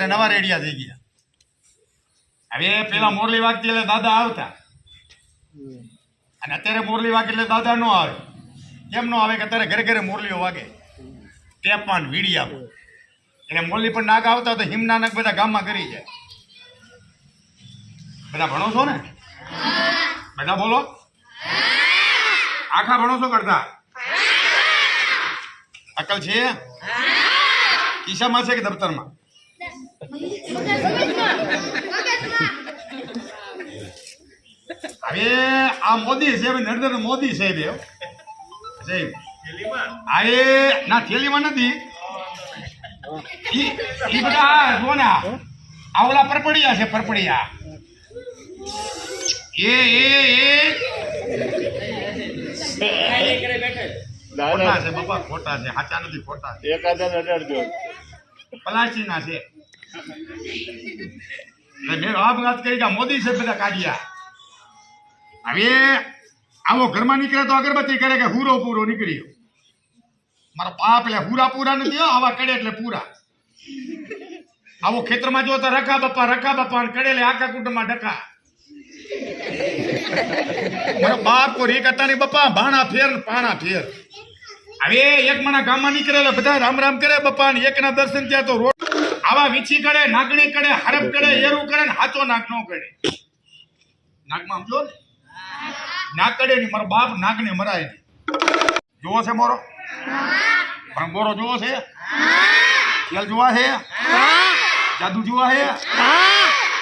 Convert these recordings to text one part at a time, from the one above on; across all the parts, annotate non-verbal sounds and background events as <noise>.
અત્યારે નવા રેડિયા થઈ ગયા. હવે પેલા મોરલી વાગતી એટલે દાદા આવતા. અને અત્યારે મોરલી વાગે એટલે દાદા નો આવે. કેમ નો આવે કે અત્યારે ઘરે ઘરે મોરલીઓ વાગે. ટેપાન, વીડિયા. એટલે મોરલી પણ નાગ આવતા તો હિમના નાગ બધા ગામમાં કરી જાય. બધા ભણો છો ને? બધા બોલો? આખા ભણો છો કરતા? અકલ છે? કિસ્સામાં છે કે દફતરમાં? હવે આ મોદી છે નરેન્દ્ર મોદી સાહેબ. સાહેબ એ ના થેલીમાં નથી. ઈ બધા જો આ આ ઓલા પરપડિયા છે પરપડિયા. એ એ એ. ખોટા છે બાપા ખોટા છે સાચા નથી ખોટા એકાદા પલાચીના છે. મેં આ વાત કરી કે આ મોદી છે બધા કાઢ્યા હવે આવો ઘરમાં નીકળે તો અગરબત્તી કરે કે હુરો પૂરો નીકળ્યો મારો બાપ એટલે હુરા પૂરા નથી હો, આવા કડે એટલે પૂરા આવો ખેતરમાં જો તો રખા બપ્પા રખા બપ્પા અને કડેલે આખા કુટુંબમાં ડખા મારો બાપ કોઈ રીક હતા નહીં બપ્પા ભાણા ફેર ને પાણા ફેર હવે એક માણા ગામમાં નીકળેલા બધા રામ રામ કરે બપ્પા ને એકના દર્શન થયા તો રોડ આવા વીછી કરે, નાગણી કરે, હરફ કરે, એરું કરે ને હાચો નાક નો કરે. નાકમાં સમજો ને? નાક કરે નહીં મારો બાપ નાગને મરાય નહીં. જોવો છે મોરો? પણ મોરો જોવો છે? ખેલ જોવા છે? જાદુ જોવા છે?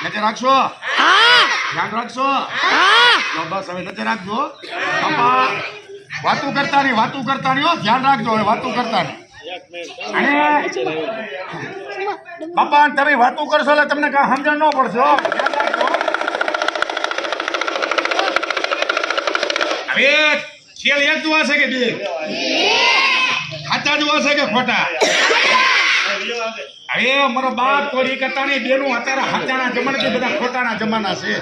નજર રાખશો? ધ્યાન રાખશો? બસ, હવે નજર રાખજો. વાતું કરતા નહીં, વાતું કરતા નહીં ધ્યાન રાખજો, હવે વાતું કરતા નહીં. બાપા તમે વાતો કરશો એટલે તમને કાંઈ સમજણ ન પડશો. હવે છેલ એક જોવા છે કે બે? ખાતા જોવા છે કે ખોટા? હવે મારો બાપ કોઈ કરતા નહીં, બેનું અત્યારે હાચાના જમાના બધા ખોટાના જમાના છે.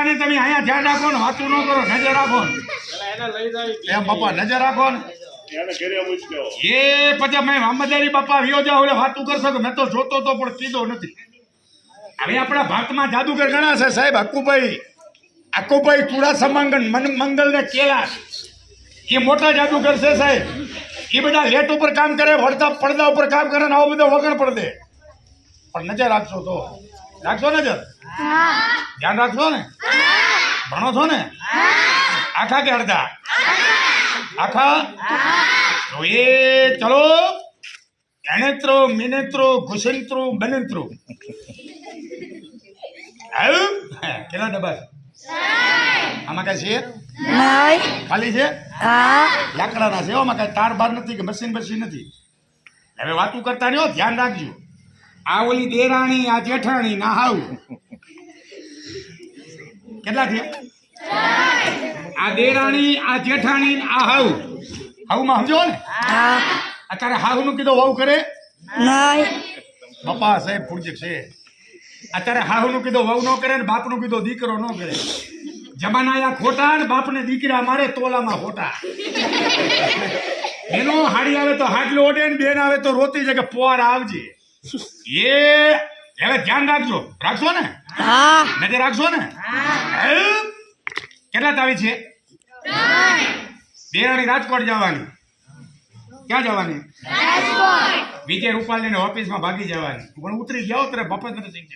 વાતું તમે અહીંયા ધ્યાન રાખો ને વાતું ન કરો નજર રાખો એમ બાપા નજર રાખો ને. એ પછી મેં મામદારી બાપા વિયો જાવ એટલે વાતું કરશો કે મેં તો જોતો તો પણ કીધો નથી. હવે આપણા ભારતમાં જાદુગર ઘણા છે સાહેબ હક્કુભાઈ હક્કુભાઈ ચૂડા સમાંગન મન મંગલ ને કેલાશ એ મોટા જાદુગર છે સાહેબ. એ બધા લેટ ઉપર કામ કરે વળતા પડદા ઉપર કામ કરે ને આવો બધો વગર પડદે પણ નજર રાખશો તો. રાખશો નજર. ધ્યાન રાખશો ને? ભણો છો ને? આખા કે અડધા? આખા? તો એ ચલો. એનેત્રો મિનેત્રો ઘુસંત્રો બનેત્રો. આવ્યું? હે, કેટલા ડબ્બા આમાં કઈ છે? ખાલી છે? લાકડાના છે આમાં કઈ તાર બાર નથી કે મશીન બશીન નથી. હવે વાતું કરતા હો, ધ્યાન રાખજો. આ ઓલી દેરાણી આ જેઠાણી ના હાવ. કેટલા થયા આ દેરાણી આ જેઠાણી ને આ હાવ હાવમાં સમજો ને? હા. અત્યારે નું કીધું વહુ કરે? બાપા સાહેબ ફૂડજે છે. અત્યારે હાહુનું કીધું વહુ ન કરે ને બાપનું કીધું દીકરો ન કરે. જમાના આયા ખોટા ને બાપને દીકરા મારે તોલામાં ખોટા. એનો હાડી આવે તો હાડલો ઓડે ને બેન આવે તો રોતી કે પોર આવજે. એ હવે ધ્યાન રાખજો. રાખશો ને? હા. નજર રાખશો ને? હે? કેટલા તાવી છે? દેરાણી રાજકોટ જવાની. ક્યાં જવાની? વિજય રૂપાલીને ઓફિસમાં ભાગી જવાની. પણ ઉતરી જાઓ ત્યારે બપોર સિંહ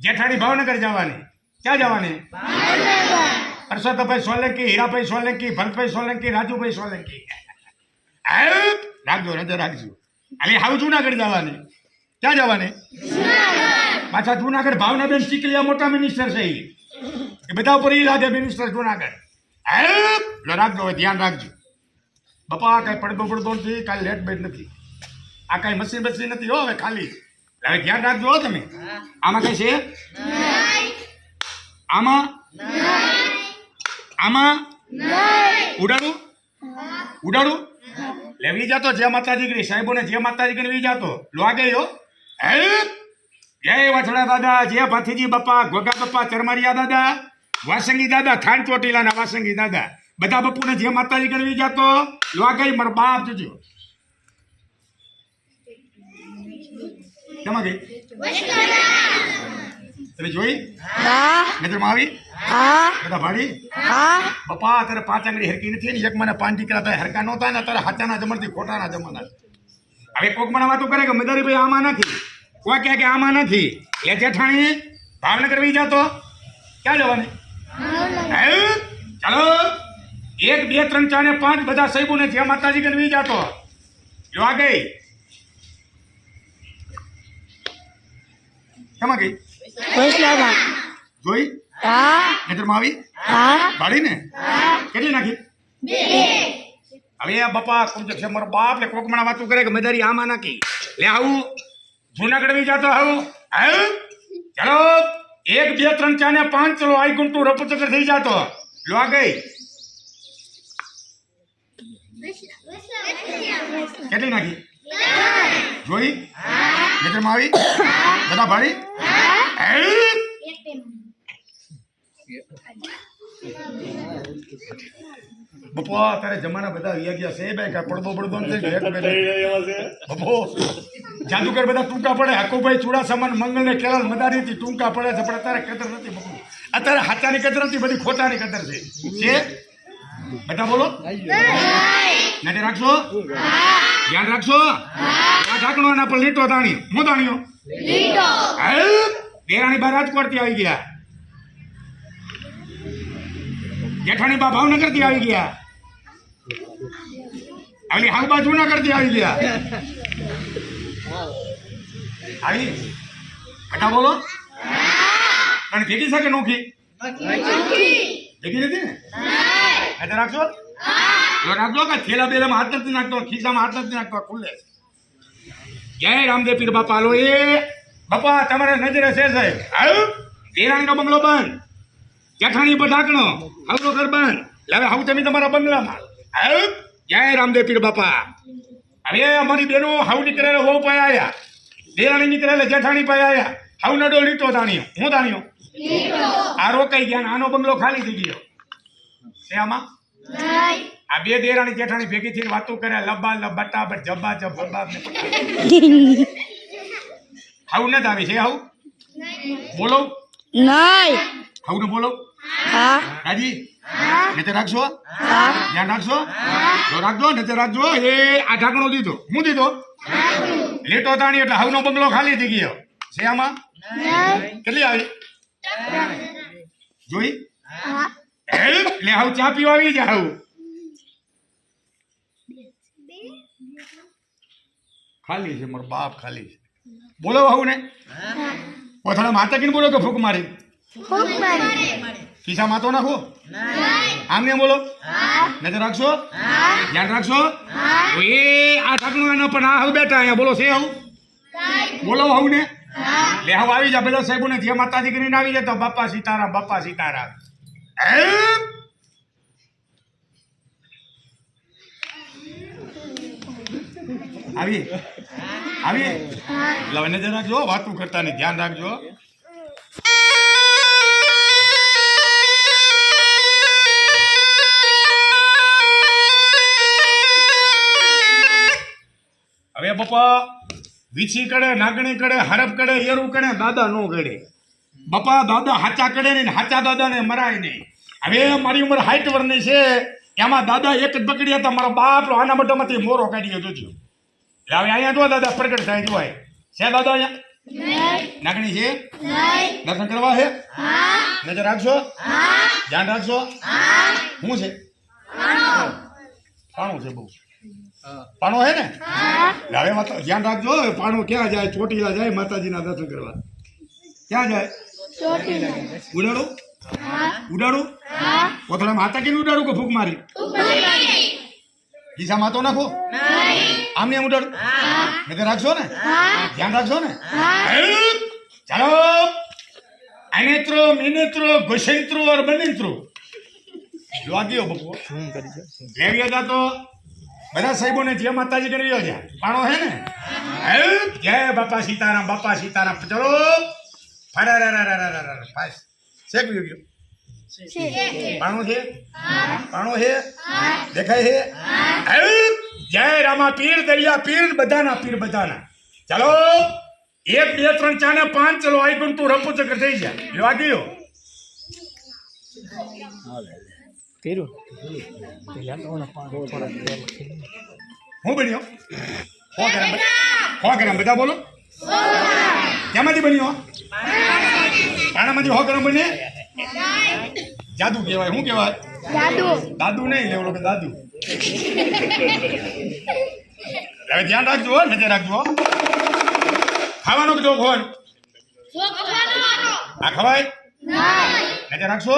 જેઠાણી ભાવનગર જવાની. ક્યાં જવાની? હર્ષદભાઈ સોલંકી હીરાભાઈ સોલંકી ભરતભાઈ સોલંકી રાજુભાઈ સોલંકી. રાખજો નજર રાખજો. અરે હાવ જુનાગઢ જવાની. ક્યાં જવાની? પાછા જુનાગઢ ભાવનાબેન ચીકલિયા મોટા મિનિસ્ટર છે. એ બધા ઉપર એ લાગે મિનિસ્ટર જુનાગઢ. આવ, રાખજો ધ્યાન રાખજો. બાપા કઈ પડદો પડદો નથી કાંઈ લેટ બેટ નથી. આ કઈ મશીન બસી નથી હો હવે ખાલી. હવે ધ્યાન રાખજો હો તમે. આમાં કઈ છે? આમાં? આમાં? ઉડાડું? ઉડાડું? લેવી જાતો જે માતાજી કરી. સાહેબોને જે માતાજી વી જાતો. લાગે યો હે. જય વછડા દાદા જય ભાથીજી બાપા ગોગા બાપા ચરમારિયા દાદા વાસંગી દાદા થાન ચોટીલાના વાસંગી દાદા બધા બાપુને જે માતાજી કરવી જતો લાગે મારો બાપ જજો. કેમાં ગઈ? તમે જોઈ? નજરમાં આવી? હા. બધા ભાડી? હા. પપ્પા અત્યારે પાંચ આંગળી હરકી નથી એક મને પાંચ દીકરા થાય હરકા નહોતા ને અત્યારે હાચાના જમણથી ખોટાના જમાના. હવે કોક મને વાતો કરે કે મદારી ભાઈ આમાં નથી. કોઈ કહે કે આમાં નથી. એ જેઠાણી ભાવનગર વી જાતો. ક્યાં જવાની ચાલો. એક બે ત્રણ ચાર ને પાંચ બધા સાહેબોને જે માતાજી કરી વી જાતો. જો આ ગઈ. કેમાં ગઈ? જોઈ? હા. નજરમાં આવી? હા. ભાડી ને કેટલી નાખી? હવે બાપા કોમ છે? મારો બાપ લે, કોક મણા વાતું કરે કે મદારી આમાં નાખી. લે આવું. જુનાગઢ બી જાતો આવું. આવું ચાલો. એક, બે, ત્રણ, ચાર ને પાંચ ચલો. આઈ ગુંટુ રપચકર થઈ જાતો. લો આ ગઈ. કેટલી નાખી? જોઈ? નજરમાં આવી? બધા ભાડી આવું? બપા તારે જમાના બધા ગયા છે કા પડદો પડદો ને બપો જાદુગર બધા ટૂંકા પડે હાકુભાઈ ચુડાસમાન મંગલ ને કેલાલ મદારીથી ટૂંકા પડે છે પણ અત્યારે કદર નથી બપુ. અત્યારે હાચાની કદર નથી બધી ખોટાની કદર છે. બોલો. નાટે રાખશો ધ્યાન રાખશો આ ઢાંકણો એના પર લીટો દાણી હું તાણીઓ હે? દેરાણી બા રાજકોટથી આવી ગયા. જેઠાણી બા ભાવનગરથી આવી ગયા. આવી હાલબા જુનાગઢથી આવી ગયા. આવી? બેટા બોલો. અને ભેગી છે કે નોખી? ભેગી નથી ને? એટલે રાખશો? જો રાખજો કે થેલા હાથ નથી નાખતો, ખીચામાં હાથ નથી નાખતો ખુલ્લે. જય રામદેવ બાપા લો એ. બાપા, તમારે નજરે છે સાહેબ. આવું દેરાણીનો બંગલો બંધ. જેઠાણી પર ઢાંકણો હવનો ઘર લાવે હવે હવે તમે તમારા બંગલામાં? આવું જય રામદેવ પીર બાપા. અરે અમારી બેનો હાવ નીકળેલા હોઉ પાય આયા. દેરાણી નીકળેલા જેઠાણી પાય આયા. હાવ નડો લીટો તાણીઓ હું તાણીઓ આ રોકાઈ ગયા આનો બંગલો ખાલી થઈ ગયો. છે આમાં? આ બે દેરાણી જેઠાણી ભેગી થઈને વાતો કરે લબ્બા લબ્બટા બટા જબ્બા જબ <laughs> હાઉ ને હાવ નથી આવી છે હાવ બોલો. નહીં. ને બોલો. હા. રાજી? નજર રાખશો ધ્યાન રાખશો રાખજો નજર રાખજો એ આ ઢાંકણો દીધો. હું દીધો? લેટો તાણી એટલે હાવનો બંગલો ખાલી થઈ ગયો. છે આમાં? કેટલી આવી? જોઈ? હા. લે હાવ ચા પીવા આવી જા હાવ. ખાલી છે મારો બાપ ખાલી છે. બોલો હાવ ને પોથાડા માતા કીને બોલો કે ફૂક મારી. ખિસ્સામાં તો નાખો. આમને બોલો. નજર રાખશો? ધ્યાન રાખશો? એ આ ઢાંકણું એનો પણ આ હવે બેઠા અહીંયા. બોલો છે આવું? બોલો આવું ને લે હવે આવી જા. બધા સાહેબોને જે માતાજી કરીને આવી જાય તો બાપા સીતારામ બાપા સીતારામ? આવી આવી લવ નજર રાખજો વાતું કરતા ને ધ્યાન રાખજો. હવે પપ્પા વીછી કડે નાગણી કડે હરફ કડે એરું કડે દાદા નો કડે બપા દાદા હાચા કડે નહીં હાચા દાદાને મરાય નહીં. હવે મારી ઉંમર હાઈટ વરની છે એમાં દાદા એક જ પકડી હતા મારો બાપ આના મોટામાંથી મોરો કાઢી ગયો જોજો એટલે હવે અહીંયા જો દાદા પ્રગટ થાય જોવાય. છે દાદા અહીંયા? નાગણી છે? દર્શન કરવા છે? નજર રાખશો? ધ્યાન રાખશો? શું છે? પાણું છે બહુ. પાણો હે ને? હવે માતા ધ્યાન રાખજો પાણો ક્યાં જાય? ચોટીલા જાય માતાજીના દર્શન કરવા. ક્યાં જાય? ઉડાડું. ઉડાડું. કોથળા કેમ ઉડાડું કે ફૂક મારી ખિસ્સા માતો નાખો. આમ ને ઉડાડું. નજર રાખશો ને? ધ્યાન રાખશો ને? ચાલો. અનેત્રો મિનેત્રો ઘુસેત્રો और બનેત્રો જોવા ગયો બપો લેવ્યો તા તો બધા સાહેબોને જય માતાજી કરવી છે. પાણો હે ને? જય બાપા સીતારામ બાપા સીતારામ. ચલો. શેક ગયો ગયો છે? પાણો છે? દેખાય છે? જય રામા પીર, દરિયા પીર, બધાના પીર, બધાના. ચાલો. એક, બે, ત્રણ, ચાર ને પાંચ. ચલો, આઈ પણ તું રપુ ચક્ર થઈ જાય લેવા ગયો. હું બન્યો? હો ગ્રામ હો ગ્રામ બધા બોલો. ક્યાંમાંથી બન્યો? પાણામાંથી હો ગ્રામ બને જાદુ કહેવાય. શું કહેવાય? દાદુ નહીં લેવડો કે દાદુ. હવે ધ્યાન રાખજો હો, નજર રાખજો હો. ખાવાનો કીધો ફોન આ ખવાય? નજર રાખશો?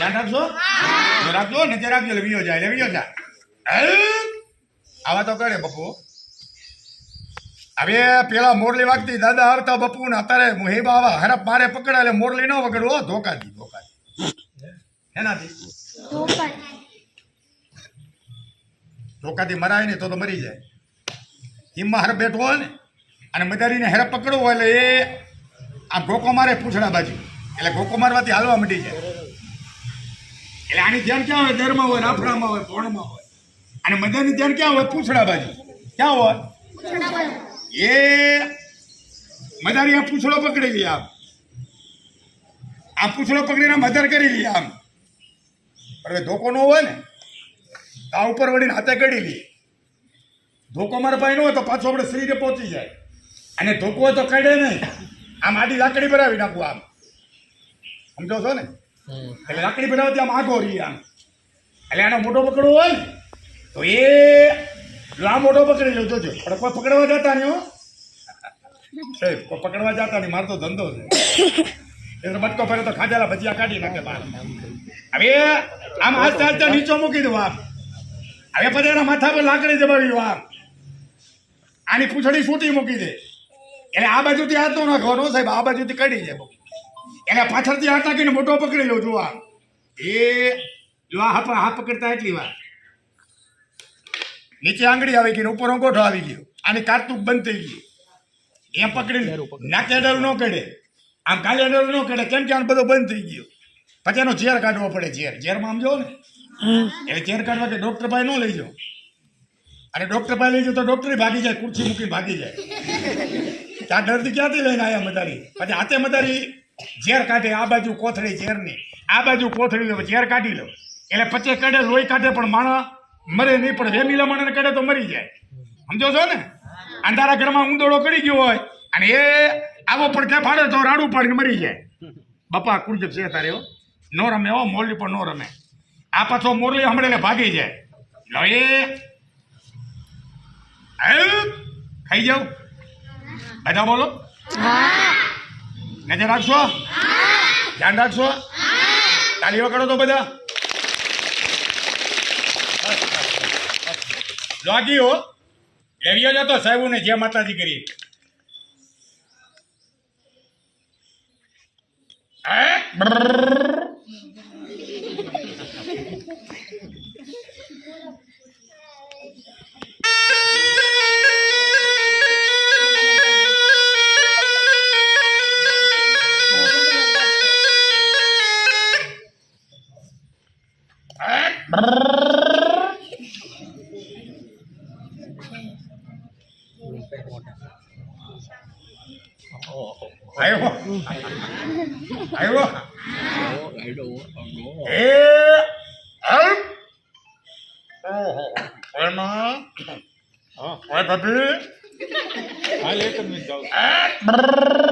ધ્યાન રાખશો જો રાખજો નજર રાખજો, એટલે વિયો જાય વિયો જાય? આવા તો કરે બપુ. હવે પેલા મોરલી વાગતી, દાદા આવતા બપુ ને અત્યારે હેબા આવા, હરપ મારે પકડા, એટલે મોરલી ન વગડવો ધોકાથી ધોકાથી એનાથી ધોકાથી મરાય ને તો તો મરી જાય. હિમમાં હરપ બેઠો હોય ને, અને મદારીને હેરપ હોય, એટલે એ આ ગોકો મારે પૂછડા બાજુ. એટલે ગોકો મારવાથી હાલવા મટી જાય. એટલે આની ધ્યાન ક્યાં હોય? દરમાં હોય રાફડામાં હોય ભોણમાં હોય? અને મજાની ધ્યાન ક્યાં હોય? પૂછડાબાજી ક્યાં હોય? એ મદારી આ પૂછડો પકડી લે આમ. આ પૂછડો પકડીને મધર કરી લે આમ. હવે ધોકો ન હોય ને આ ઉપર વળીને હાથે કરી લઈએ ધોકો મારા પાસે ન હોય તો પાછો આપણે શરીરે પહોંચી જાય. અને ધોકો તો કાઢે નહીં. આમ આડી લાકડી ભરાવી નાખું આમ. સમજો છો ને? એટલે લાકડી ભરાવતી આમ આગો રહી આમ એટલે આનો મોટો પકડવો હોય ને, તો એ આ મોટો પકડી લો. જોજો પણ કોઈ પકડવા જતા નહીં હો. સાહેબ કોઈ પકડવા જતા નહીં, મારો તો ધંધો છે. એટલે બટકો ફરે તો ખાધેલા ભજીયા કાઢી નાખે બહાર. હવે આમ હાથ હાથ નીચો મૂકી દો આમ. હવે પછી એના માથા પર લાકડી દબાવી આમ. આની પૂંછડી છૂટી મૂકી દે. એટલે આ બાજુથી હાથ નો નાખવાનો સાહેબ, આ બાજુથી કાઢી જાય એટલે પાછળથી હાથ નાખીને મોટો પકડી લો જો આમ એ જો આ હાથ પકડતા એટલી વાર. નીચે આંગળી આવી ગઈ ઉપર અંગોઠો આવી ગયો. આની કારતૂક બંધ થઈ ગઈ. એ પકડીને નાકે ડર ન કડે. આમ કાલે ડર ન કડે કેમ કે આને બધો બંધ થઈ ગયો. પછી એનો ઝેર કાઢવો પડે ઝેર. ઝેરમાં આમ જો ને. એટલે ઝેર કાઢવા કે ડોક્ટર પાસે ન લઈ જાઓ. અને ડોક્ટર પાસે લઈ જાઓ તો ડોક્ટર ભાગી જાય ખુરશી મૂકીને ભાગી જાય. ત્યાં ડરથી ક્યાંથી લઈને આવ્યા મદારી પછી હાથે મદારી ઝેર કાઢે, આ બાજુ કોથળી ઝેરની. આ બાજુ કોથળી ઝેર કાઢી લો. એટલે પચે કાઢે, લોહી કાઢે, પણ માણસ મરે નહીં, પણ વેમીલા માણસને કાઢે તો મરી જાય. સમજો છો ને? અંધારા ઘરમાં ઊંદોડો કરી ગયો હોય, અને એ આવો પડખે ફાડે તો રાડું પાડીને મરી જાય. બપા કુરજબ છે તારે, હો. નો રમે, હો, મોરલી પણ નો રમે. આ પાછો મોરલી હમણાં ભાગી જાય. લો એ. ખાઈ જાવ બધા બોલો. નજર રાખશો? ધ્યાન રાખશો? તાલી કરો તો બધા. લાગ્યો લેવીઓ જતો સાહેબોને જે માતાજી કરી હે? બ્રરર. હે? બ્રરર. આવ્યો આવ્યો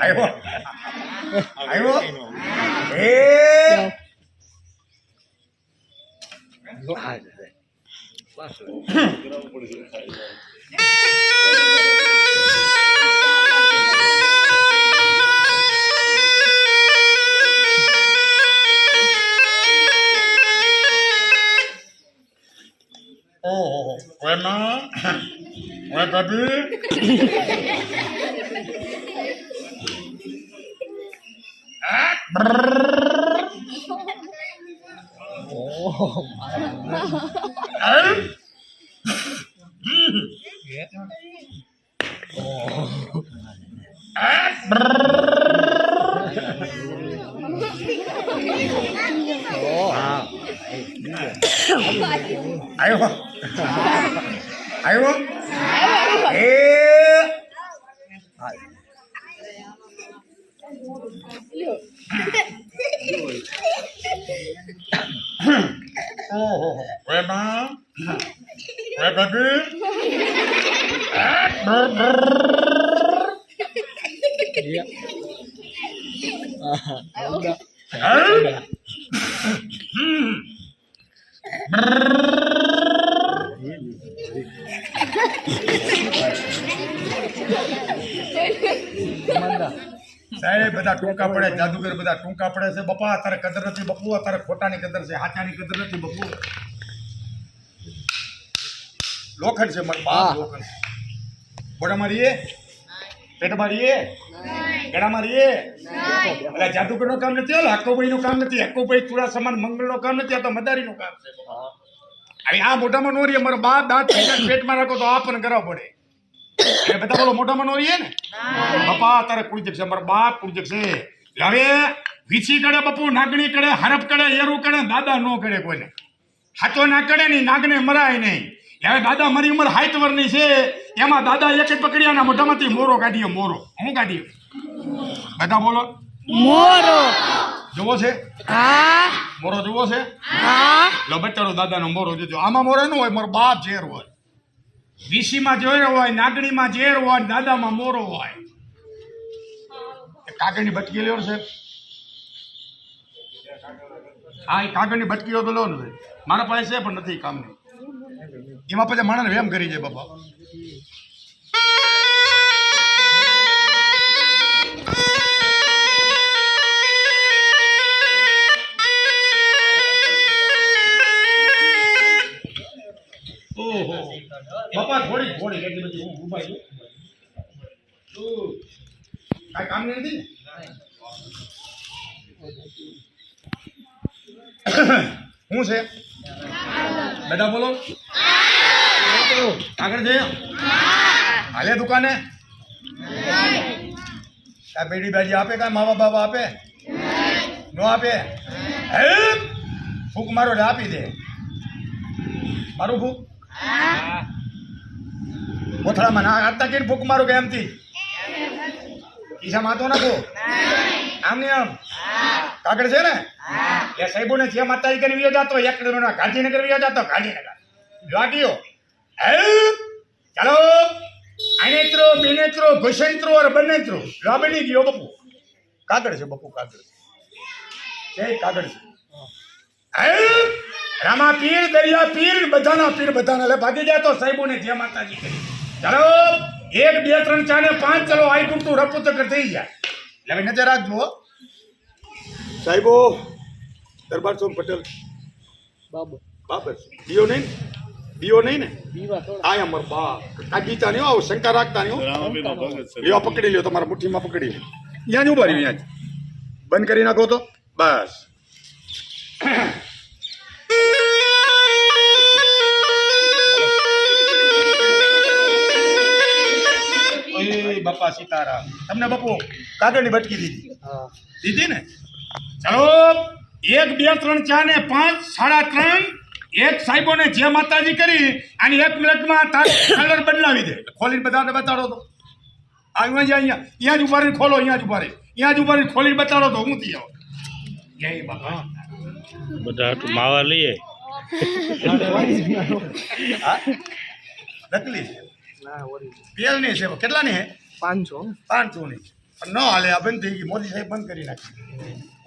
कैसी આવ્યો આવ્યો એ ઓહો વેના વે કભી ઓહ એ ઓહ ઓહ હા આવ્યો આવ્યો એ ઓહો વેના વે કભી આહા આવડા સાહેબ બધા ટૂંકા પડે જાદુગર બધા ટૂંકા પડે છે. બપા અત્યારે કદર નથી બપુ અત્યારે ખોટાની કદર છે હાચાની કદર નથી બપુ. લોખંડ છે મારું બાપ હા. લોખંડ બોડા મારીએ? પેટ મારીએ ગળા મારીએ? એટલે જાદુગરનું કામ નથી હક્કોભાઈ નું કામ નથી હક્કોભાઈ ચૂડા સમાન મંગળનું કામ નથી, આ તો મદારી નું કામ છે. અરે આ મોઢામાં નો રહીએ મારો બાપ દાંત પેટમાં રાખો તો આ પણ કરવા પડે. એટલે બધા બોલો, મોઢામાં નો રહીએ ને? બાપા, તારે કુળજક છે મારો બાપ કુળજક છે. હવે વીછી કડે બપુ, નાગણી કડે હરફ કડે એરું કડે દાદા નો કડે કોઈને. હાથો ના કડે નહીં નાગને મરાય નહીં. હવે દાદા મારી ઉંમર હાઈટ વરની છે. એમાં દાદા એક જ પકડ્યા ના મોઢામાંથી મોરો કાઢીએ મોરો. હું કાઢીએ બધા બોલો. મોરો. જુઓ છે? હા. મોરો જુઓ છે? હા. લો બચારો દાદાનો મોરો જોજો. આમાં મોરો ન હોય મારો બાપ ઝેર હોય. વીસીમાં ઝેર હોય નાગણીમાં ઝેર હોય દાદામાં મોરો હોય. કાગળની બટકી લેવો છે હા એ કાગળની બટકીઓ તો લો ને મારા પાસે છે પણ નથી કામની. એમાં પછી માણસ વેમ કરી જાય બાપા. બાપા થોડી થોડી એટલી હું કામ નથી ને? <coughs> છે? બધા બોલો. આગળ જઈએ. હાલે દુકાને? આ બેડી બાજી આપે કાંઈ? માવા બાબા આપે? નો આપે? ફૂક મારો આપી દે. મારું ફૂક? કોથળામાં ના આપતા કે ફૂક મારું કે એમથી? ઈસા તો નાખો. આમ ને આમ. કાગળ છે ને? એ સાહેબો ને જે માતા કરી જાતો એક ગાંધીનગર વિયો જતો ગાંધીનગર. લાગ્યો હે ચાલો. આનેત્રો બેનેત્રો ઘુસેન્ત્રો और બનેત્રો. લો બની ગયો બપુ. કાગળ છે બપુ કાગળ. છે કાગળ છે. હે રામા પીર દરિયા પીર બધાના પીર બધાના. એટલે ભાગી જાય તો સાહેબોને જય માતાજી. કરી ચાલો. એક બે ત્રણ ચાર ને પાંચ. ચલો આઈ ગુટું રપુ ચક્કર થઈ જાય એટલે નજર રાખજો સાહેબો દરબાર સોમ પટેલ. બાબર. બાબર. જીઓ નહીં? ને? દિયો નહીં ને દીવા થોડા આ અમર બા આ ગીતા નહીં હો, આવું શંકા રાખતા નહીં હો. રામાપીરનો ભગત છે લ્યો પકડી લ્યો તમારા મુઠ્ઠીમાં પકડી લ્યો ત્યાં જ ઊભા રહ્યો ત્યાં જ બંધ કરી નાખો તો બસ ઓય બાપા સીતારામ તમને બાપુ કાગળની બટકી દીધી હા દીધી ને ચાલો એક બે ત્રણ ચાર ને પાંચ સાડા ત્રણ એક સાહેબોને જે માતાજી કરી અને એક મિનિટમાં કલર બદલાવી દે. ખોલીને બધાને બતાડો તો. આ જ અહીંયા. અહીંયા જ ઊભા ખોલો અહીંયા જ ઊભા રહી અહીંયા જ ઊભા ખોલીને બતાડો તો હું થી આવો જય બાબા. બધા માવા લઈએ. નકલી છે. ના છે. કેટલાની છે? પાંચસો. પાંચસોની છે. ન હાલે આ બંધ થઈ ગઈ. મોદી સાહેબ બંધ કરી નાખી. હા?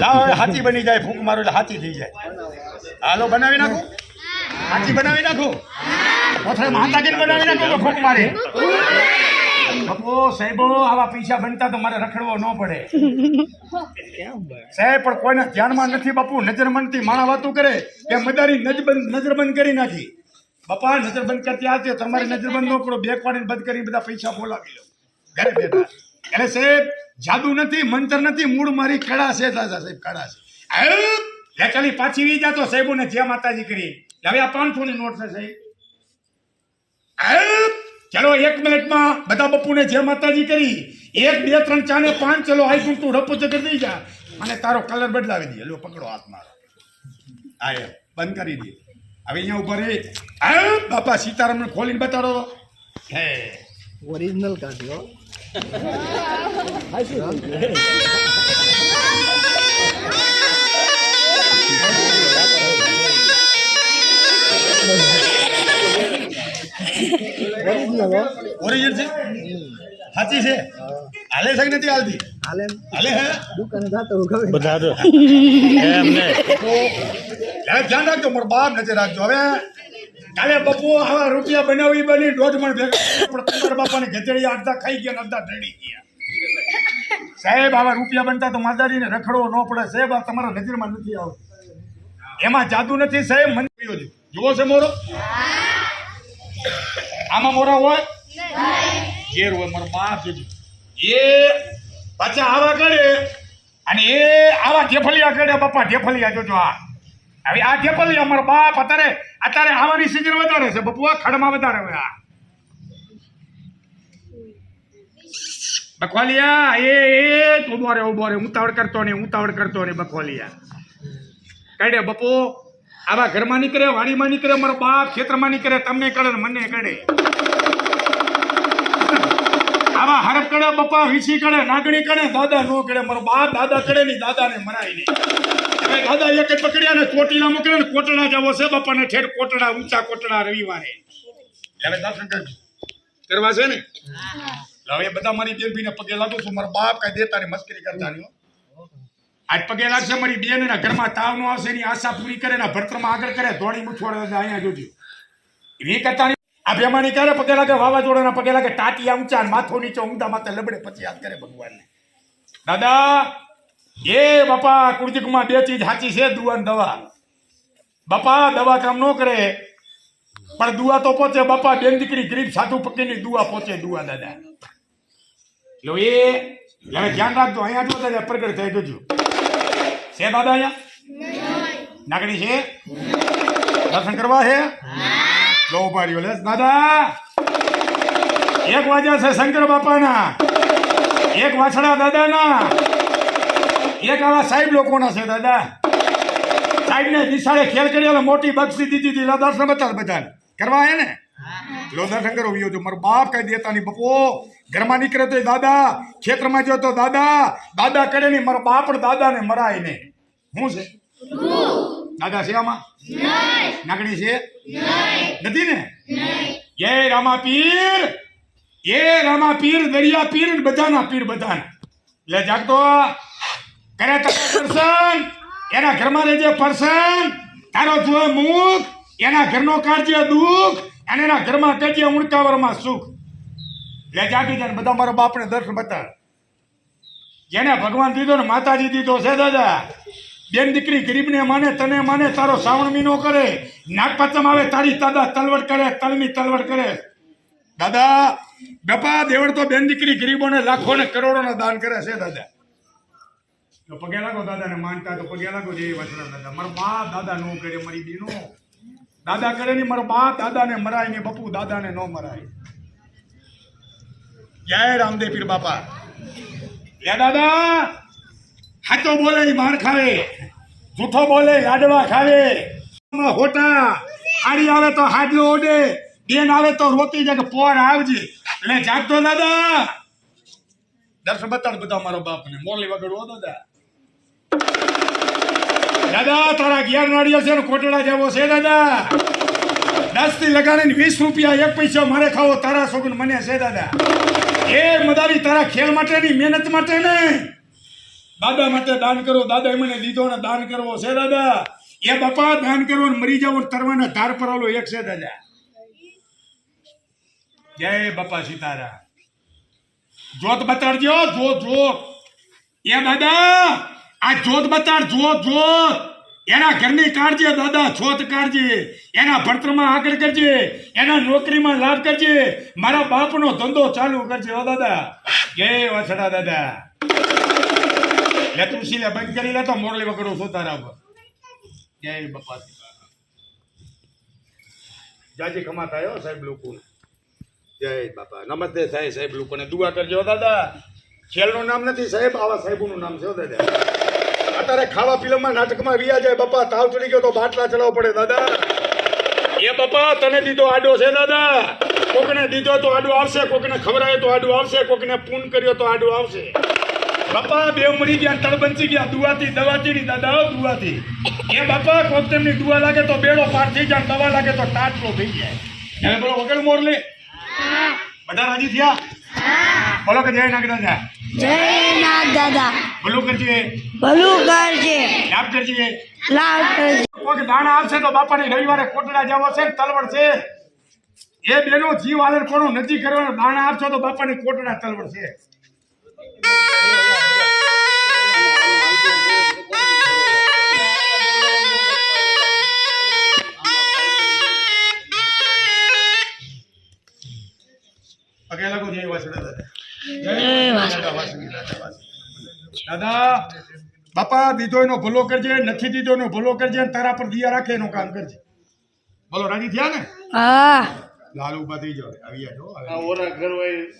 લાવ હવે હાથી બની જાય, ફૂંક મારો એટલે હાથી થઈ જાય. હાલો, બનાવી નાખું? હાથી બનાવી નાખું? કોથળે માતાગીર બનાવી નાખું ફૂંક મારે? સાહેબો, આવા પૈસા બનતા તો મારે રખડવો ન પડે. સાહેબ, પણ કોઈને ધ્યાનમાં નથી, બાપુ નજરમંદથી માણા વાતું કરે, કે મદારી નજરબંધ નજરબંધ કરી નાખી. બાપા, નજરબંધ કરતી આવતી તમારે નજરબંધ ન કરો બેક પાડીને બંધ કરી બધા પૈસા બોલાવી લો. ઘરે બેઠા. એટલે સાહેબ જાદુ નથી મંતર નથી મૂળ મારી કળા છે દાદા સાહેબ કળા છે. આયો, લે ચાલી પાછી વી જાતો સાહેબોને જે માતાજી કરી. હવે આ પાંચસો ની નોટ છે સાહેબ. ચલો એક મિનિટમાં બધા બપુને જે માતાજી કરી એક બે ત્રણ ચાર ને પાંચ ચલો હાઈ તું રપો કરી દઈ જા. અને તારો કલર બદલાવી દે. લો પકડો હાથ મારો. આયો બંધ કરી દે. હવે અહીંયા ઊભા રહી. બાપા સીતારામને ખોલીને બતાડો. હે. ઓરિજિનલ કાઢ્યો. ઓરિજિન છે? સાચી છે? હાલે છે કે નથી હાલતી? હાલે. હાલે હે? દુકાને જાતો હું ગમે બધા તો. એમ ને હવે <laughs> ધ્યાન રાખજો મારો બાપ નજર રાખજો. હવે કાલે બપુ આવા રૂપિયા બનાવી બની દોઢ મણ ભેગા પણ કુંવર બાપાને ગધેડી અડધા ખાઈ ગયા અડધા ઢળી ગયા. સાહેબ, આવા રૂપિયા બનતા તો માદારીને રખડવો ન પડે. સાહેબ, આ તમારા નજરમાં નથી આવતું. એમાં જાદુ નથી, સાહેબ, મને કયો છે? જુઓ છે મોરો. આમાં મોરા હોય? ઘેર હોય, મારો બાપ જોજો એ પાછા આવા કરે અને એ આવા ઢેફલિયા કરે બાપા ઢેફલિયા જોજો આ. હવે આ ઢેફલિયા અમારો બાપ અત્યારે અત્યારે આવવાની સિઝન વધારે છે બપુઆ ખડમાં વધારે હોય આ. બખવાલિયા એ એ ઊભો રે ઊભો રે, ઉતાવળ કરતો નહીં, ઉતાવળ કરતો નહીં બખવાલિયા કડે બપો, આવા ઘરમાં નીકળે, વાડીમાં નીકળે મારો બાપ ખેતરમાં નીકળે, તમને કળે મને કળે. આવા હરફ કળે, બપા વીસી નાગણી કડે દાદા નો કડે મારો બાપ દાદા કડે નહીં, દાદાને મરાય નહીં. દાદા એક પકડ્યા ને ચોટીલા મોકલે ને કોટડા જવો છે. બાપાને ઠેર કોટડા ઊંચા કોટડા રવિવારે. હવે દર્શન કરજો. કરવા છે ને? હવે બધા મારી બેનભી ને પગે લાગુ છું. મારા બાપ કઈ દેતા ને મસ્કરી કરતા નહીં આજ પગે લાગશે મારી બેન ના ઘરમાં તાવ નો આવશે એની આશા પૂરી કરે ને ભરતરમાં આગળ કરે ધોણી મુઠવાડે અહીંયા જોજો. એ કરતા આ બેમાની કરે પગે લાગે? વાવાઝોડાના પગે લાગે. ટાટિયા ઊંચા માથો નીચે ઊંધા માથે લબડે પછી યાદ કરે ભગવાનને. દાદા એ બાપા કુર્તિકમાં બે ચીજ સાચી છે દુવા ને દવા બાપા દવા કામ ન કરે પણ દુઆ તો પહોંચે બાપા બેન દીકરી ગરીબ સાધુ પકડીની દુઆ પહોંચે દુઆ દાદા લો એ હવે ધ્યાન રાખજો અહીંયા જો દાદા પ્રગટ થઈ જોજો છે દાદા અહીંયા નાગણી છે દર્શન કરવા છે લો ઊભા રહ્યો લે દાદા એક વાજા છે શંકર બાપાના એક વાછડા દાદાના એક આવા સાહેબ લોકોના છે, દાદા. સાહેબને નિશાળે ખેલ કરી મોટી બક્ષી દીધી હતી. દર્શન બતાડ બધાને. કરવા ને? લો, દર્શન કરો, વિયો મારો બાપ કઈ દેતા નહીં બપો. ઘરમાં નીકળે તો દાદા. ખેતરમાં જો તો દાદા. દાદા કરે નહીં, મારો બાપ પણ દાદાને મરાય નહીં. શું છે? દાદા છે નાગણી છે? નથી ને? જય રામા પીર એ રામા પીર દરિયા પીર ને બધાના પીર બધાના. લે, જાગતો. કરે તારો દર્શન એના ઘરમાં રહેજે પરસન તારો જુએ મુખ એના ઘરનો કાઢજે દુઃખ, અને એના ઘરમાં કરજે ઉણકાવરમાં સુખ. લે જાગી જાય બધા મારા બાપને દર્શન બતા જેને ભગવાન દીધો ને માતાજી દીધો છે, દાદા. બેન દીકરી ગરીબને માને, તને માને, તારો શ્રાવણ મહિનો કરે. નાગપંચમ આવે, તારી દાદા તલવટ કરે તલમી તલવટ કરે. દાદા, બપા દેવડ તો બેન દીકરી ગરીબોને લાખો ને કરોડોના દાન કરે છે, દાદા. તો પગે લાગો દાદાને માનતા, તો પગે લાગો જે વચરા દાદા. મારો બા દાદા નો કરે, મારી બેનો દાદા કરે નહીં, મારો બા દાદાને મરાય ને બપુ દાદાને નો મરાય. જય રામદેવ પીર બાપા. લે દાદા, હાચો બોલે માર ખાવે. જૂઠો બોલે લાડવા ખાવે. હોટા, આડી આવે તો હાડલો ઓડે, બેન આવે તો રોતી જાય પોર આવજે. એટલે જાગતો દાદા. દર્શન બતાડ બધા મારો બાપને. મોરલી હો દાદા. દાદા, તારા ગિયાર નાળિયેર છે કોટડા જેવો છે, દાદા. દસથી લગાડીને વીસ રૂપિયા એક પૈસા મારે ખાવો, તારા સોગન મને છે, દાદા. એ મદારી તારા ખેલ માટેની મહેનત માટે ને. દાદા માટે દાન કરો દાદા મને દીધો ને દાન કરવો છે, દાદા. એ બાપા, દાન કરવો ને મરી જાવ તરવાના ધાર પર ઓલો એક છે, દાદા. જય બાપા સીતારા જોત બતાડજો, જો જોત એ દાદા આ જોત બતાડ, જોત જોત. એના ઘરની કાળજે દાદા છોત કાઢજે એના ભણતરમાં આગળ કરજે. એના નોકરીમાં લાભ કરજે. મારા બાપનો ધંધો ચાલુ કરજે ઓ દાદા. જય વસડા દાદા. લે તુલસી, લે બંધ કરી, લે તો મોરલી વગડું છું તારા ઉપર જય બાપા. જાજી ખમા થાય સાહેબ લોકો. જય બાપા. નમસ્તે સાહેબ સાહેબ લોકોને દુઆ કરજો દાદા. ખેલનું નામ નથી સાહેબ, આવા સાહેબોનું નામ છે દાદા. અત્યારે ખાવા પીવામાં નાટકમાં વિયા જાય. બાપા તાવ ચડી ગયો તો બાટલા ચડાવવો પડે દાદા. એ બાપા તને દીધો આડો છે દાદા. કોકને દીધો તો આડો આવશે કોકને ખવડાયો તો આડો આવશે કોકને પૂન કર્યો તો આડો આવશે. બાપા બે મરી ગયા તળબંચી ગયા દુવાથી દવા ચીડી દાદા દુવાથી. દુઆથી એ બાપા કોક તેમની દુવા લાગે તો બેડો પાર થઈ જાય દવા લાગે તો ટાટલો થઈ જાય. હવે બોલો વગર મોરલી. બધા રાજી થયા? બોલો કે જય નાગ દાદા જય નાથ દાદા. ભલું કરજે. ભલું કરજે. લાભ કરજે. લાભ કરજે. કોઈ દાણા આવશે તો બાપાની રવિવારે કોટડા જવો છે તલવડ છે. એ બેનો જીવ આદર કોનો નથી કરવાનો દાણા આપશો તો બાપાની કોટડા તલવડ છે. પગે લાગો જય વાસણા દાદા. જય દાદા બાપા દીધો એનો ભલો કરજે નથી દીધો એનો ભલો કરજે તારા પર દિયા રાખે એનું કામ કરજે. બોલો રાજી થયા ને? હા. લાલ ઊભા થઈ જાઓ. આવી જાઓ આ ઓરા ઘર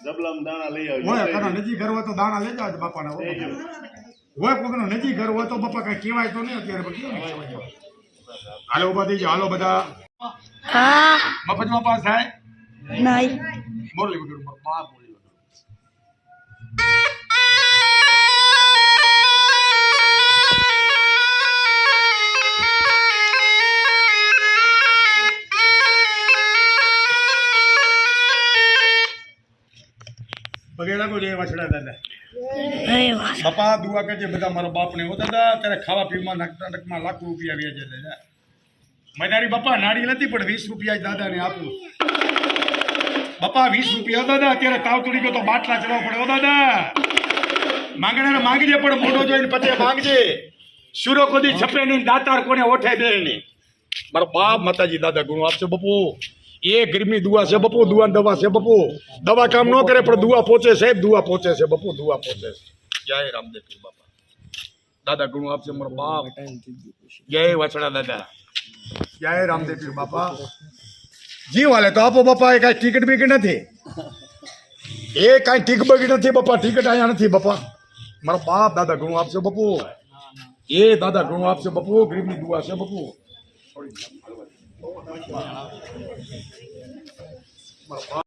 ડબલામ દાણા લઈ આવજો હોય કોનો નજી ઘર તો દાણા લઈ જાવ બાપાના હોય હોય કોકનો નજી ઘર હોય તો બાપા કઈ કહેવાય તો નહીં અત્યારે. હાલો ઊભા થઈ હાલો બધા. હા. મફતમાં પાસ થાય? નહીં. મોરલી બાપ પગે લાગો જય વાછડા દાદા. બાપા દુઆ કરજે બધા મારા બાપને. હો દાદા ત્યારે ખાવા પીવામાં નાખમાં લાખ રૂપિયા વ્યાજે દાદા. મજારી બાપા નાડી નથી પણ વીસ રૂપિયા જ દાદાને આપું. બાપા વીસ રૂપિયા દાદા અત્યારે તાવ તૂટી ગયો તો બાટલા ચડવા પડે. હો દાદા માંગણાને માંગજે પણ મોઢો જોઈને પછી માંગજે. સુરો કોદી છપે નહીં દાતાર કોને ઓઠે દે નહીં મારો બાપ માતાજી દાદા ગુણ આપશે બપુ. એ ગરમી દુઆ છે બપુ, દુઆ દવા છે બપુ. દવા કામ ન કરે પણ દુઆ પહોંચે સાહેબ, દુઆ પહોંચે છે, બપુ, દુઆ પહોંચે છે. જય રામદેવ બાપા. દાદા, ગુણ આપશે મારો બાપ. જય વાછડા દાદા. જય રામદેવ બાપા. જી વાલે, તો આપો બાપા, એ કાંઈ ટિકિટ બિકિટ નથી? એ કાંઈ ટિક બગી નથી બાપા, ટિકિટ અહીંયા નથી બાપા. મારો બાપ, દાદા ઘણું આપશે બપુ. એ દાદા ઘણું આપશે બપુ, ગરીબની દુઆ છે બાપ. Vamos lá.